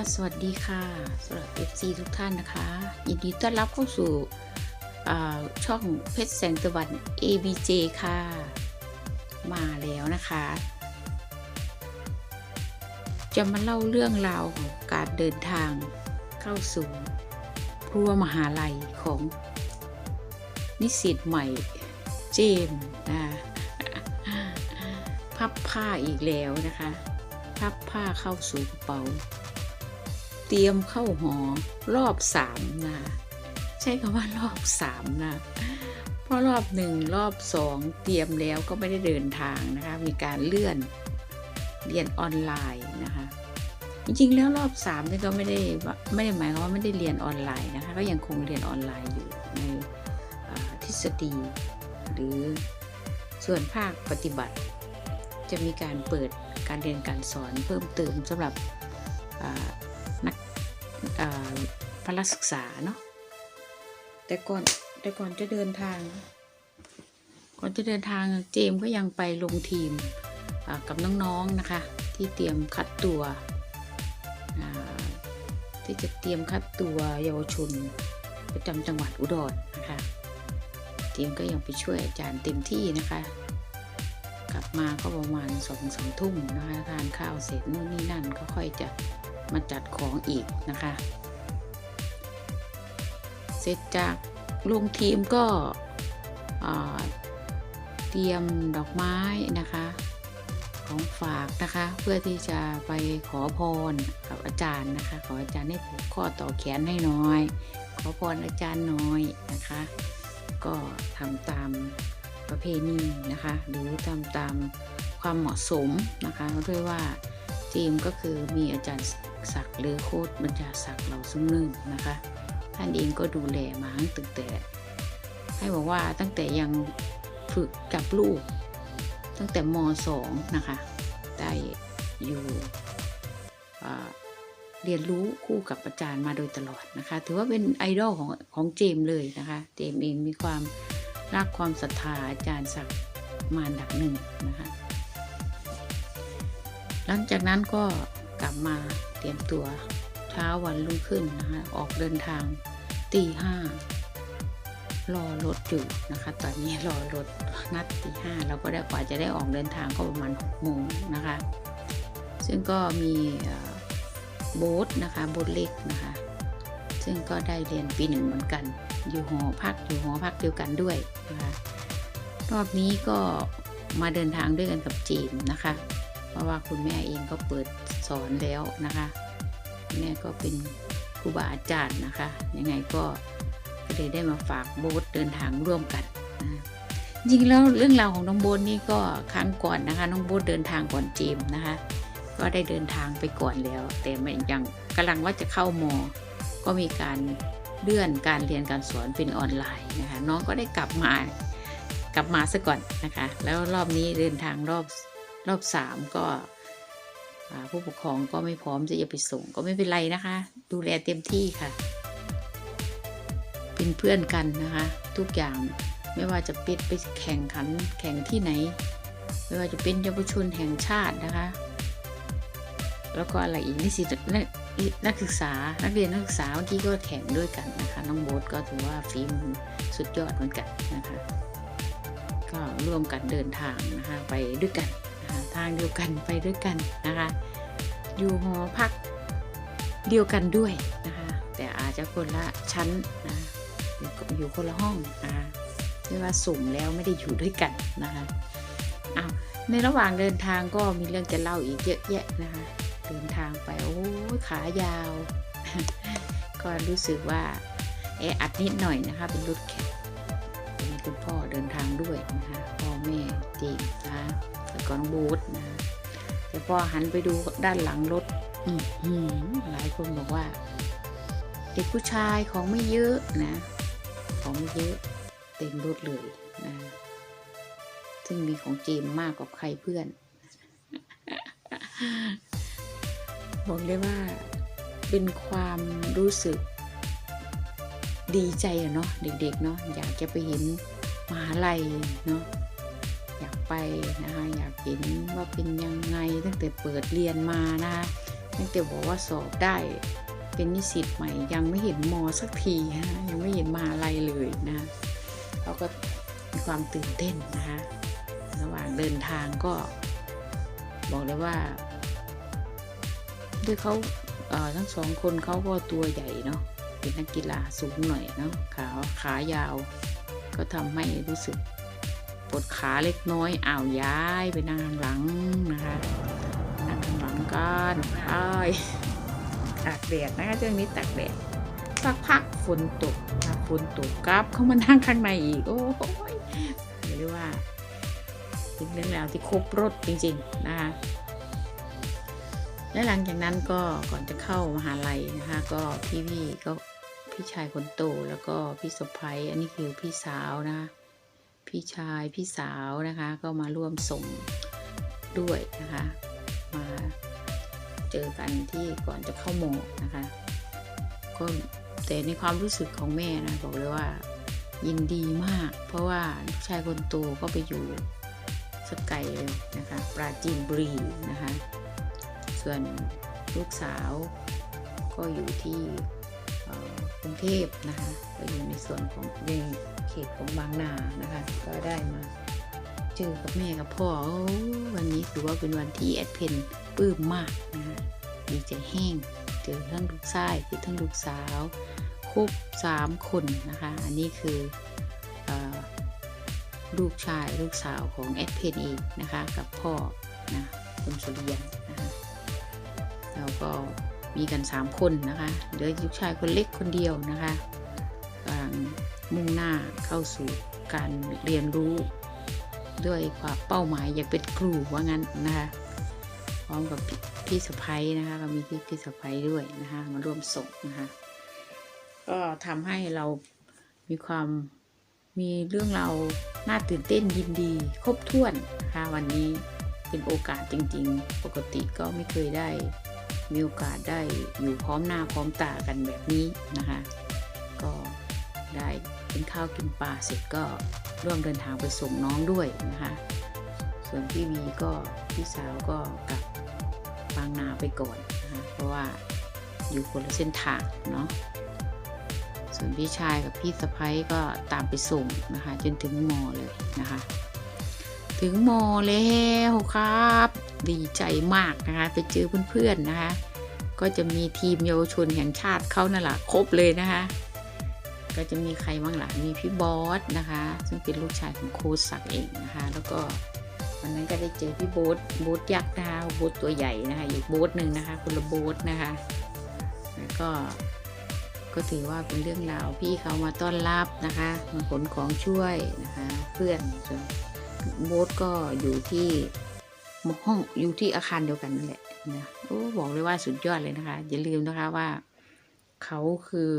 ค่ะ สวัสดีค่ะสำหรับ FC ทุกท่านนะคะ ยินดีต้อนรับเข้าสู่ช่องเพชรแสงตะวัน ABJ ค่ะ มาแล้วนะคะ จะมาเล่าเรื่องราวของการเดินทางเข้าสู่รั้วมหาลัยของนิสิตใหม่เจมส์นะพับผ้าอีกแล้วนะคะ พับผ้าเข้าสู่กระเป๋า เตรียมเข้าหอรอบสามนะ ใช้คำว่ารอบสามนะเพราะรอบหนึ่งรอบสองเตรียมแล้วก็ไม่ได้เดินทางนะคะ มีการเลื่อนเรียนออนไลน์นะคะ จริงๆแล้วรอบสามนี่ก็ไม่ได้ไม่ได้หมายความว่าไม่ได้เรียนออนไลน์นะคะ ก็ยังคงเรียนออนไลน์อยู่ในทฤษฎี หรือส่วนภาคปฏิบัติ จะมีการเปิดการเรียนการสอนเพิ่มเติมสำหรับ พละศึกษาเนาะแต่ก่อนแต่ก่อนจะเดินทาง ก่อนจะเดินทางเจมส์ก็ยังไปลงทีมอ่ากับน้องๆนะคะ ที่เตรียมคัดตัวอ่าที่จะเตรียมคัดตัวเยาวชนประจำจังหวัดอุดรนะคะเจมส์ก็ยังไปช่วยอาจารย์เต็มที่นะคะ กลับมาก็ประมาณสองสามทุ่มนะคะทานข้าวเสร็จนู่นนี่นั่นก็ค่อยจะ มาจัดของอีกนะคะ เสร็จจากลงทีมก็เตรียมดอกไม้นะคะ ของฝากนะคะ เพื่อที่จะไปขอพรกับอาจารย์นะคะ ขออาจารย์ให้ผูกข้อต่อแขนให้น้อย ขอพรอาจารย์น้อยนะคะ ก็ทำตามประเพณีนะคะ หรือทำตามความเหมาะสมนะคะด้วยว่าทีมก็คือมีอาจารย์ ศักดิ์หรือโค้ดบัญชาศักดิ์เราซึ่งนึ่งนะคะ ท่านเองก็ดูแลมาตั้งแต่ ให้บอกว่าตั้งแต่ยังฝึกกับลูก ตั้งแต่ม .2 นะคะ ได้อยู่เรียนรู้คู่กับอาจารย์มาโดยตลอดนะคะ ถือว่าเป็นไอดอลของของเจมเลยนะคะ เจมเองมีความรักความศรัทธาอาจารย์ศักดิ์มาดับหนึ่งนะคะ หลังจากนั้นก็กลับมา เตรียมตัวเช้าวันรุ่งขึ้นนะคะออกเดินทางตีห้ารอรถอยู่นะคะ ตอนนี้รอรถนัดตีห้าเราก็ได้กว่าจะได้ออกเดินทางก็ประมาณหกโมงนะคะ ซึ่งก็มีโบ๊ทนะคะโบ๊ทเล็กนะคะ ซึ่งก็ได้เรียนปีหนึ่งเหมือนกัน อยู่หอพักอยู่หอพักเดียวกันด้วยนะคะรอบนี้ก็มาเดินทางด้วยกันกับจีนนะคะ เพราะว่าคุณแม่เองก็เปิด สอนแล้วนะคะ แม่ก็เป็นครูบาอาจารย์นะคะ ยังไงก็เลยได้มาฝากโบ๊ทเดินทางร่วมกันนะจริงแล้วเรื่องราวของน้องโบ๊ทนี่ก็ครั้งก่อนนะคะ น้องโบ๊ทเดินทางก่อนเจมนะคะ ก็ได้เดินทางไปก่อนแล้ว แต่ไม่ยังกำลังว่าจะเข้ามอ ก็มีการเลื่อนการเรียนการสอนเป็นออนไลน์นะคะ น้องก็ได้กลับมากลับมาซะก่อนนะคะ แล้วรอบนี้เดินทางรอบรอบสามก็ ผู้ปกครองก็ไม่พร้อมที่จะไปส่งก็ไม่เป็นไรนะคะ ดูแลเต็มที่ค่ะ เป็นเพื่อนกันนะคะ ทุกอย่างไม่ว่าจะเป็นไปแข่งขันแข่งที่ไหน ไม่ว่าจะเป็นเยาวชนแห่งชาตินะคะ แล้วก็อะไรอีกนิสิตนักศึกษานักเรียนนักศึกษาเมื่อกี้ก็แข่งด้วยกันนะคะน้องโบ๊ทก็ถือว่าฝีมือสุดยอดเหมือนกันนะคะ ก็ร่วมกันเดินทางนะคะไปด้วยกันางเดียวกันไปด้วยกันนะคะ อยู่หอพักเดียวกันด้วยนะคะ แต่อาจจะคนละชั้นนะอยู่คนละห้องนะคะเรียกว่าสุ่มแล้วไม่ได้อยู่ด้วยกันนะคะอ้าวในระหว่างเดินทางก็มีเรื่องจะเล่าอีกเยอะแยะนะคะ เดินทางไปโอ้ยขายาว ก็รู้สึกว่าแออัดนิดหน่อยนะคะ เป็นรถแข่งมีคุณพ่อเดินทางด้วยนะคะพ่อแม่เจมส์นะคะ ก็น้องบูธนะแต่พอหันไปดูด้านหลังรถอืหลายคนบอกว่า เด็กผู้ชายของไม่เยอะนะ ของไม่เยอะเต็มรถเลยนะซึ่งมีของเจมมากกว่าใครเพื่อน บอกเลยว่าเป็นความรู้สึกดีใจอะเนาะเด็กๆเนาะอยากจะไปเห็นมหาลัยเนาะ ไปนะคะอยากเห็นว่าเป็นยังไงตั้งแต่เปิดเรียนมานะคะตั้งแต่บอกว่าสอบได้เป็นนิสิตใหม่ ยังไม่เห็นมอสักทีฮะยังไม่เห็นมหาลัยเลยนะเขาก็มีความตื่นเต้นนะคะระหว่างเดินทางก็ บอกเลยว่า ด้วยเขาเทั้งสองคนเขาก็ตัวใหญ่เนาะเป็นนักกีฬาสูงหน่อยเนาะขาขายาว ก็ทำให้รู้สึก ปวดขาเล็กน้อยอ้าวย้ายไปนั่งข้างหลังนะคะนั่งข้างหลังกันอ้ายตากแดดนะคะเรื่องนี้ตากแดดสักพักฝนตกนะฝนตกกลับเข้ามานั่งข้างในอีกโอ้ยเรียกว่าเป็นเรื่องราวที่ครบรถจริงๆนะคะและหลังจากนั้นก็ก่อนจะเข้ามหาลัยนะคะก็พี่พี่ก็พี่ชายคนโตแล้วก็พี่สะพ้ยอันนี้คือพี่สาวนะคะ พี่ชายพี่สาวนะคะ ก็มาร่วมส่งด้วยนะคะ มาเจอกันที่ก่อนจะเข้าโมอนะคะก็แต่ในความรู้สึกของแม่นะบอกเลยว่ายินดีมาก เพราะว่าลูกชายคนโตก็ไปอยู่สกไกลเลยนะคะปราจีนบุรีนะคะ ส่วนลูกสาวก็อยู่ที่ กรุงเทพนะคะก็อยู่ในส่วนของในเขตของบางนานะคะ ก็ได้มาเจอกับแม่กับพ่อวันนี้ถือว่าเป็นวันที่แอดเพนปลื้มมากนะคะดีใจแห้งเจอทั้งลูกชายเจอทั้งลูกสาวครบสามคนนะคะ อันนี้คืออลูกชายลูกสาวของแอดเพนเองนะคะ กับพ่อนะคุณสุริยันนะคะเราก็ มีกัน 3 คนนะคะเหลือลูกชายคนเล็กคนเดียวนะคะกำลังมุ่งหน้าเข้าสู่การเรียนรู้ ด้วยความเป้าหมายอยากเป็นครูว่างั้นนะคะพร้อมกับพี่สะพ้ยนะคะก็มีพี่พี่สะพ้ยด้วยนะคะมาร่วมส่งนะคะก็ทำให้เรามีความมีเรื่องเราน่าตื่นเต้นยินดี ครบถ้วนนะคะวันนี้เป็นโอกาสจริง ๆ ปกติก็ไม่เคยได้ มีโอกาสได้อยู่พร้อมหน้าพร้อมตากันแบบนี้นะคะ ก็ได้กินข้าวกินปลาเสร็จก็ร่วมเดินทางไปส่งน้องด้วยนะคะ ส่วนพี่วีก็พี่สาวก็กลับบางนาไปก่อนนะคะเพราะว่าอยู่คนละเส้นทางเนาะส่วนพี่ชายกับพี่สะพ้ยก็ตามไปส่งนะคะ จนถึงมอเลยนะคะ ถึงมอแล้วครับ ดีใจมากนะคะ ไปเจอเพื่อนๆนะคะ ก็จะมีทีมเยาวชนแห่งชาติเขานั่นแหละครบเลยนะคะ ก็จะมีใครบ้างล่ะมีพี่บอสนะคะ ซึ่งเป็นลูกชายของโค้ชศักดิ์เองนะคะ แล้วก็วันนั้นก็ได้เจอพี่โบ๊ทโบ๊ทยักษ์นะคะโบ๊ทตัวใหญ่นะคะ อีกโบ๊ทหนึ่งนะคะคนละโบ๊ทนะคะแล้วก็ก็ถือว่าเป็นเรื่องราวพี่เขามาต้อนรับนะคะมาขนของช่วยนะคะ เพื่อนส่วน โบ๊ทก็อยู่ที่ห้องอยู่ที่อาคารเดียวกันนั่นแหละนะโอ้บอกเลยว่าสุดยอดเลยนะคะ อย่าลืมนะคะว่าเขาคือ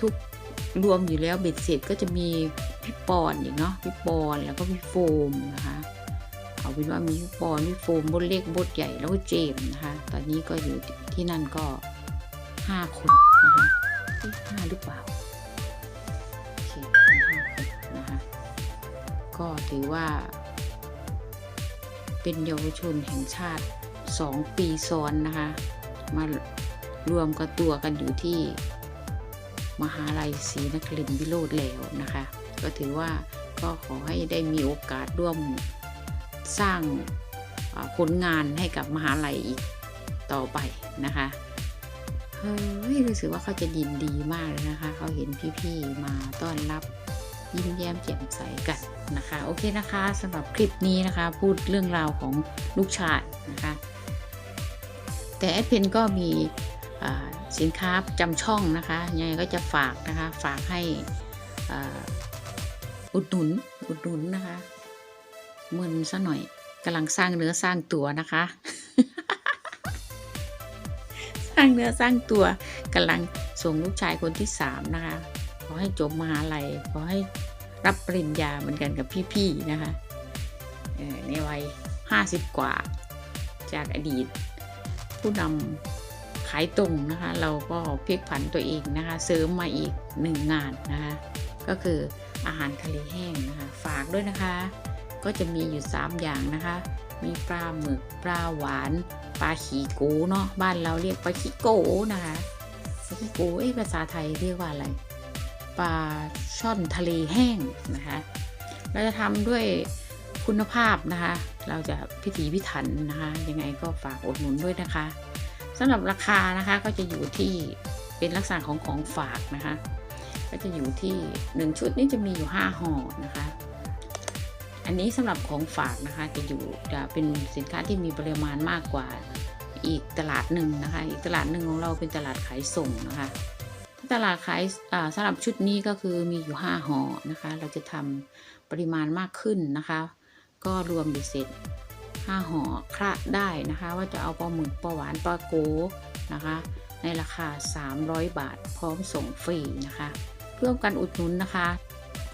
ทุกรวมอยู่แล้วเบ็ดเสร็จก็จะมีพี่ปอนอีกเนาะพี่ปอนแล้วก็พี่โฟมนะคะเอาเป็นว่ามีพี่ปอนพี่โฟมบดเล็กบดใหญ่แล้วก็เจมนะคะ ตอนนี้ก็อยู่ที่นั่นก็ห้าคนนะคะเอ๊ะห้าหรือเปล่า ก็ถือว่า เป็นเยาวชนแห่งชาติสองปีซ้อนนะคะ มารวมกันตัวกันอยู่ที่มหาลัยศรีนครินทร์วิโรธแล้วนะคะ ก็ถือว่าก็ขอให้ได้มีโอกาสร่วมสร้างผลงานให้กับมหาลัยอีกต่อไปนะคะเฮ้ยรู้สึกว่าเขาจะยินดีมากเลยนะคะ เขาเห็นพี่ๆมาต้อนรับ ยิ้มแย้มแจ่มใสกันนะคะโอเคนะคะสำหรับคลิปนี้นะคะพูดเรื่องราวของลูกชายนะคะแต่แอดเพนก็มีสินค้าจำช่องนะคะยังไงก็จะฝากนะคะฝากให้อุดหนุนอุดหนุนนะคะมึนซะหน่อยกำลังสร้างเนื้อสร้างตัวนะคะ สร้างเนื้อสร้างตัวกำลังส่งลูกชายคนที่สามนะคะ อให้จบมหาลัยขอให้รับปริญญาเหมือนกันกับพี่ๆนะคะในวัยห้าสิบกว่าจากอดีต ผู้นำขายตรงนะคะ เราก็พลิกผันตัวเองนะคะเสริมมาอีกหนึ่งงานนะคะ ก็คืออาหารทะเลแห้งนะคะ ฝากด้วยนะคะ ก็จะมีอยู่ 3 อย่างนะคะ มีปลาหมึกปลาหวานปลาขีโกเนาะบ้านเราเรียกปลาขีโกนะคะปลาขีโกเอ้ภาษาไทยเรียกว่าอะไร ปลาช่อนทะเลแห้งนะคะ เราจะทำด้วยคุณภาพนะคะ เราจะพิถีพิถันนะคะ ยังไงก็ฝากอดหนุนด้วยนะคะสำหรับราคานะคะก็จะอยู่ที่เป็นลักษณะของของฝากนะคะ ก็จะอยู่ที่ 1 ชุดนี้จะมีอยู่ 5ห่อนะคะ อันนี้สำหรับของฝากนะคะจะอยู่จะเป็นสินค้าที่มีปริมาณมากกว่าอีกตลาดหนึ่งนะคะ อีกตลาดหนึ่งของเราเป็นตลาดขายส่งนะคะ ตลาดขายสำหรับชุดนี้ก็คือมีอยู่5ห่อนะคะ เราจะทำปริมาณมากขึ้นนะคะ ก็รวมบ็เสร็จ5ห่อคระได้นะคะ ว่าจะเอาปลาหมึกปลาหวานปลาโกนะคะ ในราคา 300 บาท พร้อมส่งฟรีนะคะร่วมกันอุดหนุนนะคะ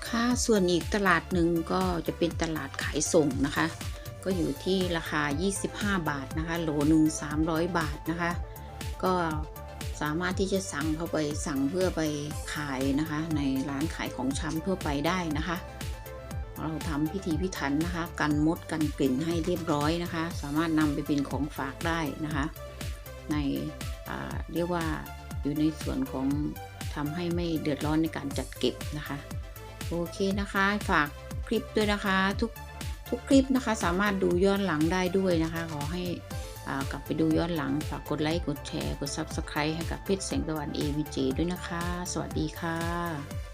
ค่าส่วนอีกตลาดหนึ่งก็จะเป็นตลาดขายส่งนะคะ ก็อยู่ที่ราคา 25 บาทนะคะโหลหนึ่ง300 บาทนะคะ ก็ สามารถที่จะสั่งเข้าไปสั่งเพื่อไปขายนะคะ ในร้านขายของชำทั่วไปได้นะคะ เราทำพิธีพิถันนะคะ กันมดกันกลิ่นให้เรียบร้อยนะคะ สามารถนำไปเป็นของฝากได้นะคะ ในเรียกว่าอยู่ในส่วนของทำให้ไม่เดือดร้อนในการจัดเก็บนะคะ โอเคนะคะฝากคลิปด้วยนะคะทุกทุกคลิปนะคะ สามารถดูย้อนหลังได้ด้วยนะคะ ขอให้ กลับไปดูย้อนหลัง ฝากกดไลค์ กดแชร์ กด Subscribe ให้กับเพจแสงตะวัน AVJ ด้วยนะคะ สวัสดีค่ะ